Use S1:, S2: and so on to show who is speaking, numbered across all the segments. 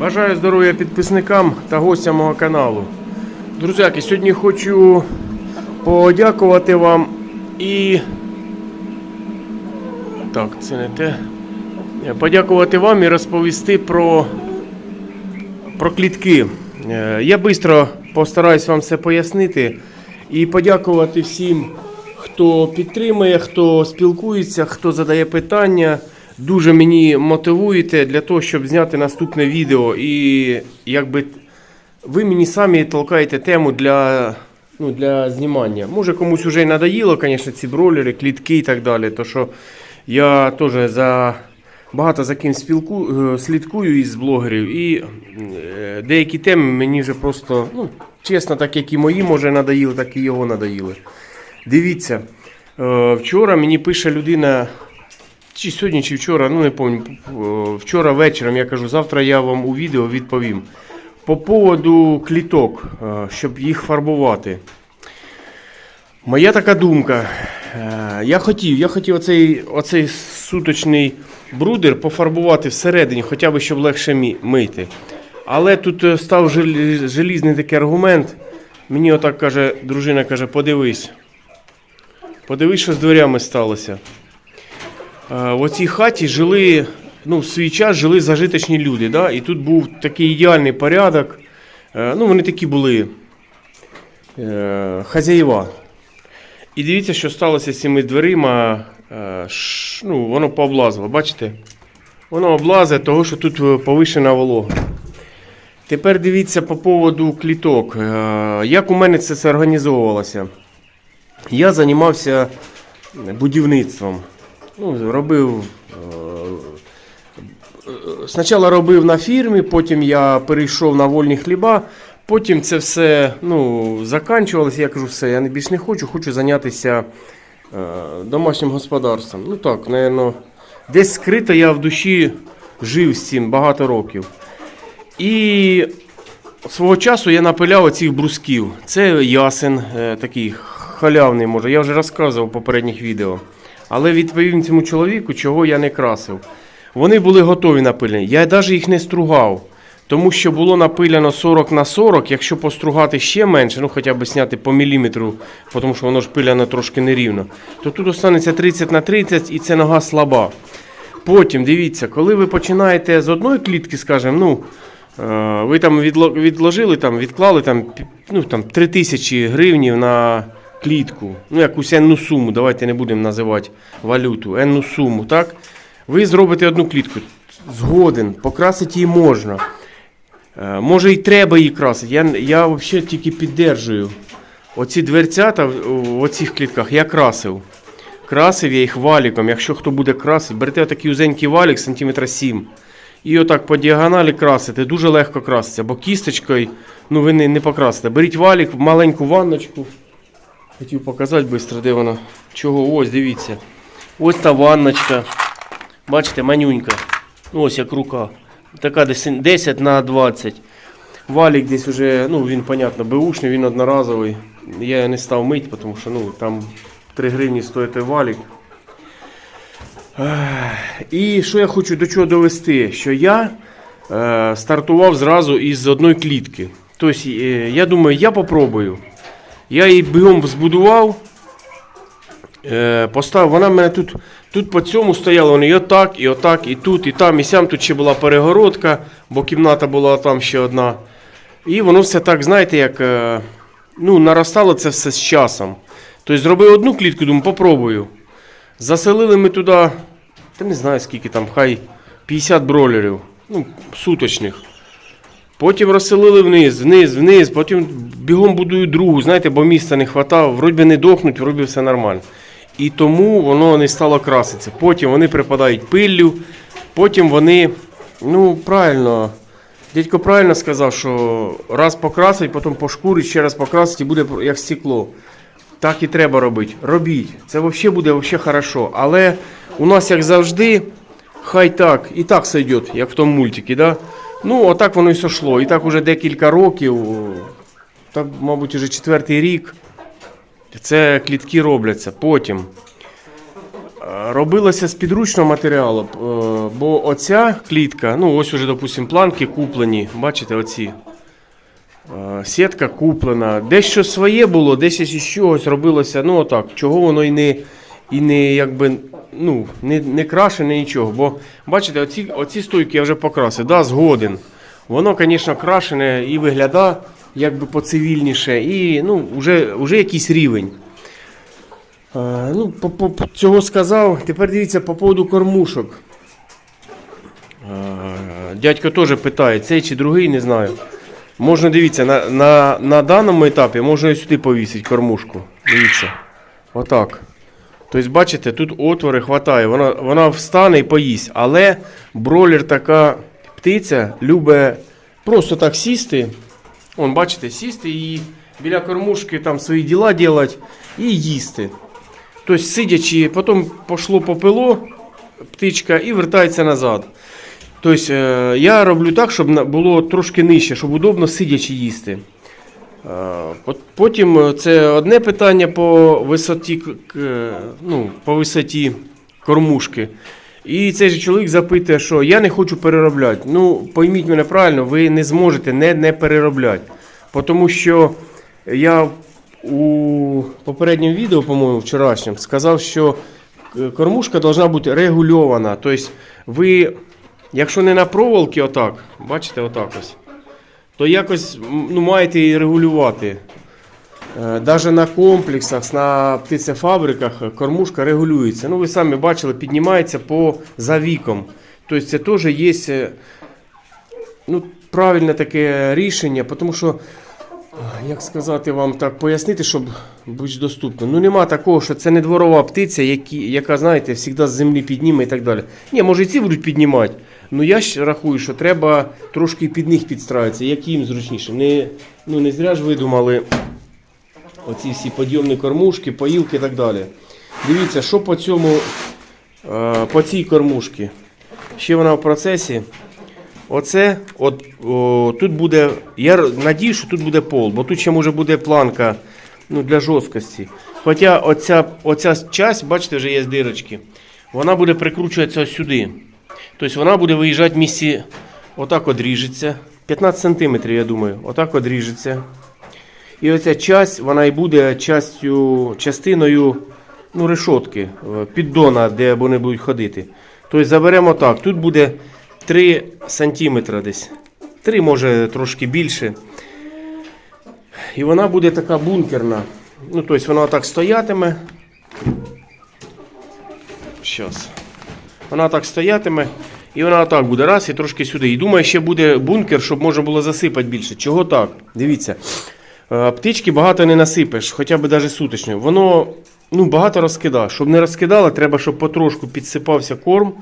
S1: Бажаю здоров'я підписникам та гостям мого каналу. Друзяки, сьогодні хочу подякувати вам і. Так, це не те. Е, Подякувати вам і розповісти про, про клітки. Е, Я швидко постараюсь вам все пояснити і подякувати всім, хто підтримує, хто спілкується, хто задає питання. Дуже мені мотивуєте для того, щоб зняти наступне відео. І якби ви мені самі толкаєте тему для, ну, для знімання. Може комусь вже й надоїло, звісно, ці бролери, клітки і так далі. То що я теж за багато за ким спілку, е, слідкую із блогерів, і е, деякі теми мені вже просто, ну, чесно, так як і мої, може, надоїли, так і його надоїли. Дивіться, е, вчора мені пише людина. Чи сьогодні, чи вчора, ну не пам'ятаю. е, Вчора вечором я кажу, завтра я вам у відео відповім. По поводу кліток, е, щоб їх фарбувати. Моя така думка. Е, Я хотів, я хотів оцей, оцей суточний брудер пофарбувати всередині, хоча б щоб легше мити. Але тут став желізний такий аргумент. Мені отак каже, дружина каже, подивись. Подивись, що з дверями сталося. Е, В оцій хаті жили, ну, в свій час жили зажиточні люди. Да? І тут був такий ідеальний порядок. Е, Ну, вони такі були е, хазяєва. І дивіться, що сталося з цими дверима. Ну, воно пооблазило, бачите? Воно облазить, того, що тут повишена волога. Тепер дивіться по поводу кліток. Як у мене це все організовувалося? Я займався будівництвом. Ну, робив. е, Спочатку робив на фірмі, потім я перейшов на вольні хліба, потім це все ну, заканчувалося. Я кажу, все, я більш не хочу, хочу зайнятися е, домашнім господарством. Ну так, напевно, десь скрито я в душі жив з цим багато років. І свого часу я напиляв оцих брусків. Це ясен, е, такий халявний, може. Я вже розказував в попередніх відео. Але відповім цьому чоловіку, чого я не красив. Вони були готові напилені. Я навіть їх не стругав. Тому що було напиляно 40 на 40, якщо постругати ще менше, ну хоча б зняти по міліметру, тому що воно ж пиляно трошки нерівно, то тут останеться 30 на 30 і це нога слаба. Потім дивіться, коли ви починаєте з одної клітки, скажімо, ну, е, ви там відло- відложили, там, відклали там, ну, там, 3 тисячі гривнів на клітку, ну якусь енну суму, давайте не будемо називати валюту, енну суму, так? Ви зробите одну клітку, згоден, покрасити її можна. Е, Може і треба її красити. Я, я взагалі тільки піддержую. Оці дверцята в, оцих клітках я красив. Красив я їх валіком. Якщо хто буде красити, берете отакий узенький валік сантиметра 7. І отак по діагоналі красите. Дуже легко краситься, бо кісточкою ну, ви не, не покрасите. Беріть валік, маленьку ванночку. Хотів показати швидко, де вона. Чого? Ось, дивіться. Ось та ванночка. Бачите, манюнька. Ну, ось як рука. Така десь 10 на 20. Валік десь уже, ну він, понятно, беушний, він одноразовий. Я не став мити, тому що ну, там 3 гривні стоїть валік. І що я хочу до чого довести? Що я е, стартував зразу із одної клітки. Тобто, е, я думаю, я попробую. Я її бігом збудував. Е, поставив, вона в мене тут, тут по цьому стояла, вони і отак, і отак, і тут, і там, і сям. Тут ще була перегородка, бо кімната була там ще одна. І воно все так, знаєте, як е, ну, наростало це все з часом. Тобто зробив одну клітку, думаю, попробую. Заселили ми туди, та не знаю скільки там, хай 50 бролерів, ну, суточних. Потім розселили вниз, вниз, вниз, потім бігом будую другу, знаєте, бо місця не вистачало, вроді не дохнуть, вроді все нормально. І тому воно не стало краситися. Потім вони припадають пиллю, потім вони, ну правильно, дядько правильно сказав, що раз покрасить, потім пошкурить, ще раз покрасить і буде як стекло. Так і треба робити. Робіть. Це взагалі буде вообще хорошо. Але у нас, як завжди, хай так, і так сойде, як в тому мультикі, да? Ну, отак воно і сошло. І так уже декілька років, так, мабуть, уже четвертий рік. Це клітки робляться. Потім. робилося з підручного матеріалу, е, бо оця клітка, ну ось уже, допустимо, планки куплені, бачите, оці. Е, Сітка куплена. Дещо своє було, десь із чогось робилося. Ну отак, чого воно і не, і не якби, ну, не, не крашене нічого. Бо бачите, оці, оці стойки я вже покрасив. Да, згоден. Воно, звісно, крашене і виглядає якби поцивільніше, і ну, вже, вже якийсь рівень. Е, ну, по, по, цього сказав. Тепер дивіться по поводу кормушок. Е, дядько теж питає, цей чи другий, не знаю. Можна дивіться, на, на, на даному етапі можна і сюди повісити кормушку. Дивіться. Отак. Тобто, бачите, тут отвори хватає, вона, вона встане і поїсть. Але бролер така птиця любить просто так сісти. Вон, бачите, сісти і біля кормушки там свої діла робити і їсти. Тобто, сидячи, потім пошло попило птичка і вертається назад. Тобто, я роблю так, щоб було трошки нижче, щоб удобно сидячи їсти. Е, Потім е, це одне питання по висоті, ну, по висоті кормушки. І цей же чоловік запитує, що я не хочу переробляти. Ну, пойміть мене правильно, ви не зможете не, не переробляти. Тому що я у попередньому відео, по-моєму, вчорашньому, сказав, що е, кормушка повинна бути регульована. Тобто ви, якщо не на проволоки, отак, бачите, отак ось то якось ну, маєте і регулювати. Навіть на комплексах, на птицефабриках е, кормушка регулюється. Ну, ви самі бачили, піднімається по за віком. Тобто це теж є е, ну, правильне таке рішення, тому що, як сказати вам так, пояснити, щоб бути доступно. Ну нема такого, що це не дворова птиця, які, яка, знаєте, завжди з землі підніме і так далі. Ні, може і ці будуть піднімати. Ну я ж рахую, що треба трошки під них підстраюватися, як їм зручніше. Не, ну, не зря ж видумали оці всі підйомні кормушки, поїлки і так далі. Дивіться, що по цьому, е, по цій кормушці. Ще вона в процесі. Оце, от, о, тут буде, я надію, що тут буде пол, бо тут ще може буде планка ну, для жорсткості. Хоча оця, оця часть, бачите, вже є дирочки, вона буде прикручуватися сюди. Тобто вона буде виїжджати в місці, отак от ріжеться. 15 см, я думаю, отак от ріжеться. І оця часть, вона і буде частю, частиною ну, решотки, е, піддона, де вони будуть ходити. Тобто заберемо так. Тут буде 3 см десь. 3, може трошки більше. І вона буде така бункерна. Ну, тобто вона так стоятиме. Щас. Вона так стоятиме. І вона так буде раз і трошки сюди. І думаю, ще буде бункер, щоб можна було засипати більше. Чого так? Дивіться. Е, Птички багато не насипеш, хоча б навіть суточно. Воно ну, багато розкидає. Щоб не розкидало, треба, щоб потрошку підсипався корм,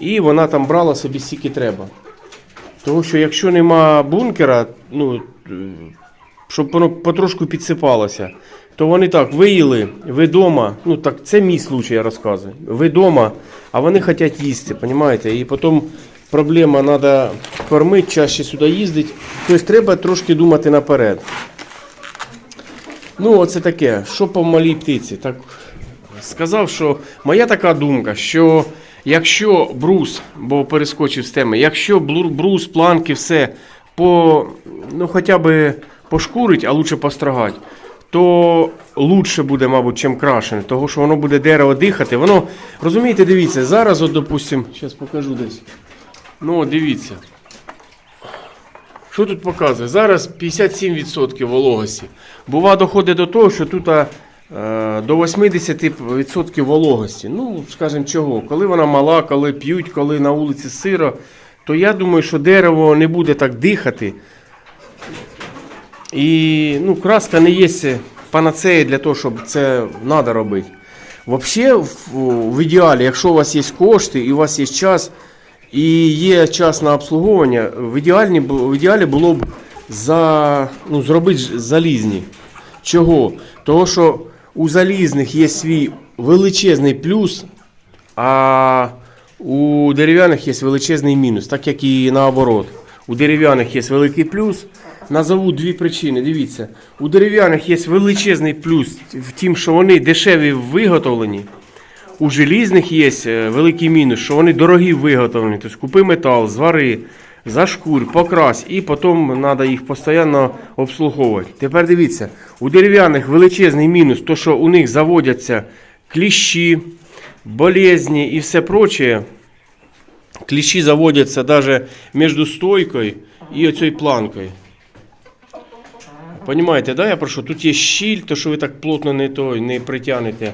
S1: і вона там брала собі стільки треба. Тому що якщо нема бункера, ну, е, щоб воно потрошку підсипалося, то вони так виїли, ви дома, ну так це мій случай, я розказую. Ви дома, а вони хочуть їсти, розумієте? І потім проблема, треба кормити, чаще сюди їздити. Тобто треба трошки думати наперед. Ну, оце таке. Що по малій птиці? Так сказав, що моя така думка, що якщо брус, бо перескочив з теми, якщо брус, планки, все по, ну, хоча б пошкурить, а лучше пострагати, то лучше буде, мабуть, чим крашене, тому що воно буде дерево дихати. Воно, розумієте, дивіться, зараз, от, допустим, зараз покажу десь. Ну, дивіться. Що тут показує? Зараз 57% вологості. Бува доходить до того, що тут е, до 80% вологості. Ну, скажімо, чого? Коли вона мала, коли п'ють, коли на вулиці сиро, то я думаю, що дерево не буде так дихати. І ну, краска не є панацея для того, щоб це треба робити. Взагалі, в ідеалі, якщо у вас є кошти і у вас є час, і є час на обслуговування, в, ідеальні, в ідеалі було б за, ну, зробити залізні. Чого? Того, що у залізних є свій величезний плюс, а у дерев'яних є величезний мінус, так як і наоборот. У дерев'яних є великий плюс. Назову дві причини. Дивіться, у дерев'яних є величезний плюс в тім, що вони дешеві виготовлені. У желізних є е, великий мінус, що вони дорогі виготовлені. Тобто купи метал, звари, зашкурь, покрась, і потім треба їх постійно обслуговувати. Тепер дивіться, у дерев'яних величезний мінус, то що у них заводяться кліщі, болезні і все прочее. Кліщі заводяться навіть між стойкою і оцією планкою. Понимаєте, да, я прошу? Тут є щіль, то що ви так плотно не, той, не притягнете.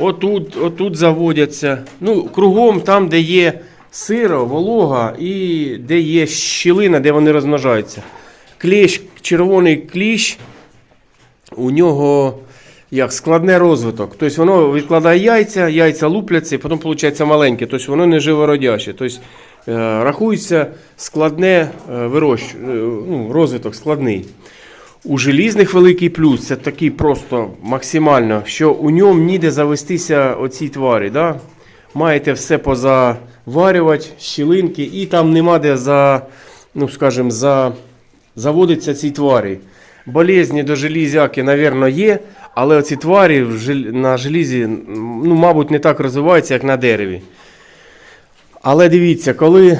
S1: Отут, отут заводяться. Ну, кругом там, де є сиро, волога і де є щілина, де вони розмножаються. Кліщ, червоний кліщ, у нього як складний розвиток. Тобто воно відкладає яйця, яйця лупляться, і потім виходить маленьке. Тобто воно не живородяще. Тобто е, рахується складне е, вирощ... е, ну, розвиток складний. У желізних великий плюс це такий просто максимально, що у ньому ніде завестися оці тварі. Да? Маєте все позаварювати, щілинки, і там нема де за, ну, скажімо, за, заводиться ці тварі. Болезні до железяки, напевно, є, але оці тварі на желізі, ну, мабуть, не так розвиваються, як на дереві. Але дивіться, коли,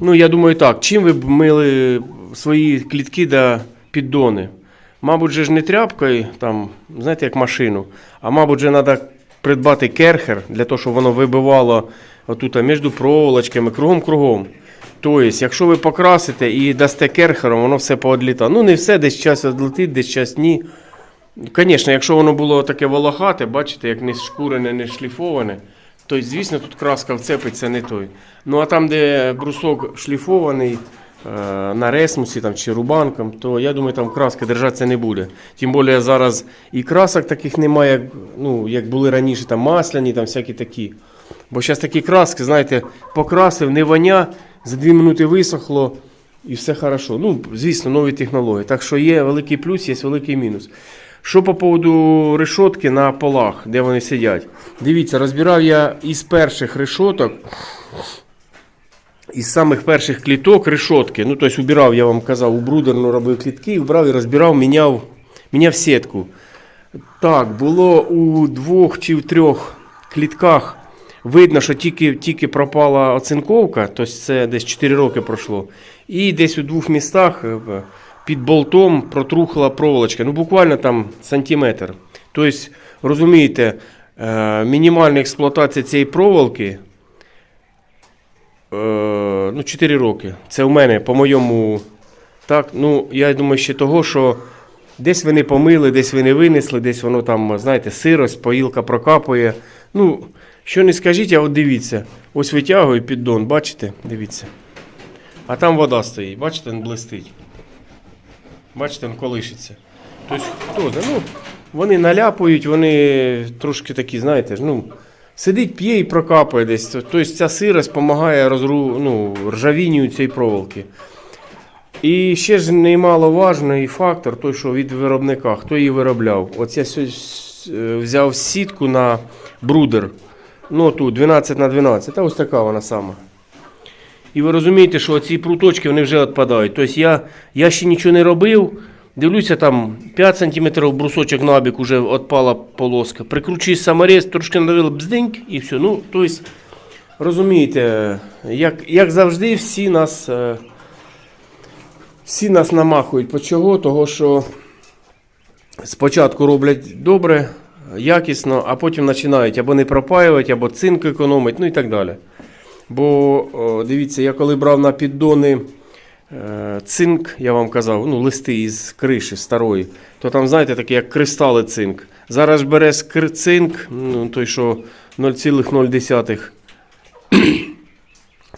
S1: ну я думаю так, чим ви б мили свої клітки да піддони? Мабуть, же ж не тряпкою, там, знаєте, як машину, а мабуть, же треба придбати керхер для того, щоб воно вибивало отут між проволочками, кругом-кругом. Тобто, якщо ви покрасите і дасте керхером, воно все поодлітає. Ну, не все, десь час відлетить, десь час ні. Звісно, якщо воно було таке волохате, бачите, як не шкурене, не шліфоване, то, звісно, тут краска вцепиться не той. Ну а там, де брусок шліфований на ресмусі там, чи рубанком, то я думаю, там краска держатися не буде. Тим більше зараз і красок таких немає, як, ну, як були раніше, там масляні, там всякі такі. Бо зараз такі краски, знаєте, покрасив, не воня, за 2 минути висохло і все хорошо. Ну, звісно, нові технології. Так що є великий плюс, є великий мінус. Що по поводу решотки на полах, де вони сидять? Дивіться, розбирав я із перших решоток, із самих перших кліток решотки. Ну, тобто убирав, я вам казав, у брудерну робив клітки, убрав і розбирав, міняв, міняв сітку. Так, було у двох чи в трьох клітках видно, що тільки, тільки пропала оцинковка, тобто це десь 4 роки пройшло. І десь у двох містах е, під болтом протрухла проволочка. Ну, буквально там сантиметр. Тобто, розумієте, е, мінімальна експлуатація цієї проволоки ну, 4 роки. Це у мене, по моєму. Так, ну, я думаю, ще того, що десь ви не помили, десь ви не винесли, десь воно там, знаєте, сирость, поїлка прокапує. Ну, що не скажіть, а от дивіться. Ось витягую піддон, бачите? Дивіться. А там вода стоїть, бачите, він блистить. Бачите, він колишиться. Тобто, хто ну, вони наляпують, вони трошки такі, знаєте, ну, сидить, п'є і прокапує десь. Тобто ця сирость допомагає розру, ну, ржавінню цієї проволоки. І ще ж немаловажний фактор, той, що від виробника, хто її виробляв. От я е, взяв сітку на брудер. Ну тут 12 на 12, та ось така вона сама. І ви розумієте, що ці пруточки вони вже відпадають. Тобто я, я ще нічого не робив. Дивлюся, там 5 см брусочок набік вже відпала полоска. Прикручую саморез, трошки надавили бздиньк і все. Ну, тобто, розумієте, як, як завжди, всі нас. е, всі нас намахують. По чого? Того, що спочатку роблять добре, якісно, а потім починають або не пропаювати, або цинк економить, ну і так далі. Бо дивіться, я коли брав на піддони цинк, я вам казав, ну, листи із криші старої, то там, знаєте, такі як кристали цинк. Зараз береш цинк, ну, той, що 0,0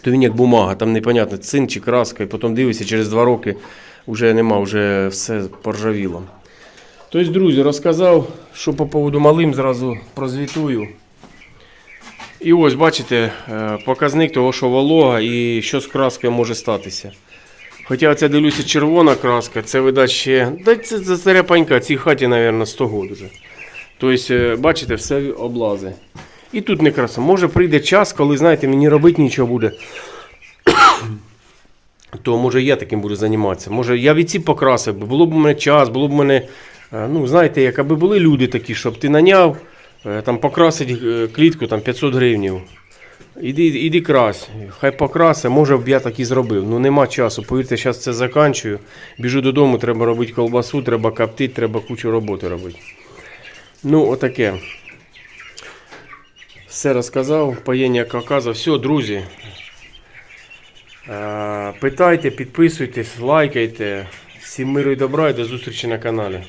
S1: то він як бумага, там непонятно, цинк чи краска, і потім дивишся, через два роки вже нема, вже все поржавіло. Тобто, друзі, розказав, що по поводу малим зразу прозвітую. І ось, бачите, е, показник того, що волога і що з краскою може статися. Хоча це дивлюся червона краска, це видать ще. Да це, це старя панька, цій хаті, мабуть, 100 років вже. Тобто, бачите, все облази. І тут не краса. Може прийде час, коли, знаєте, мені робити нічого буде. То може я таким буду займатися. Може я від ці покрасив, би. було б у мене час, було б у мене, е, ну знаєте, як аби були люди такі, щоб ти наняв Е, Там покрасить е, клітку там 500 гривнів. Іди, іди крась, хай покрасе, може б я так і зробив. Ну нема часу. Повірте, зараз це заканчую. Біжу додому, треба робити колбасу, треба коптити, треба кучу роботи робити. Ну, отаке. Все розказав, паєння каказа. Все, друзі. Е, Питайте, підписуйтесь, лайкайте. Всім миру і добра і до зустрічі на каналі.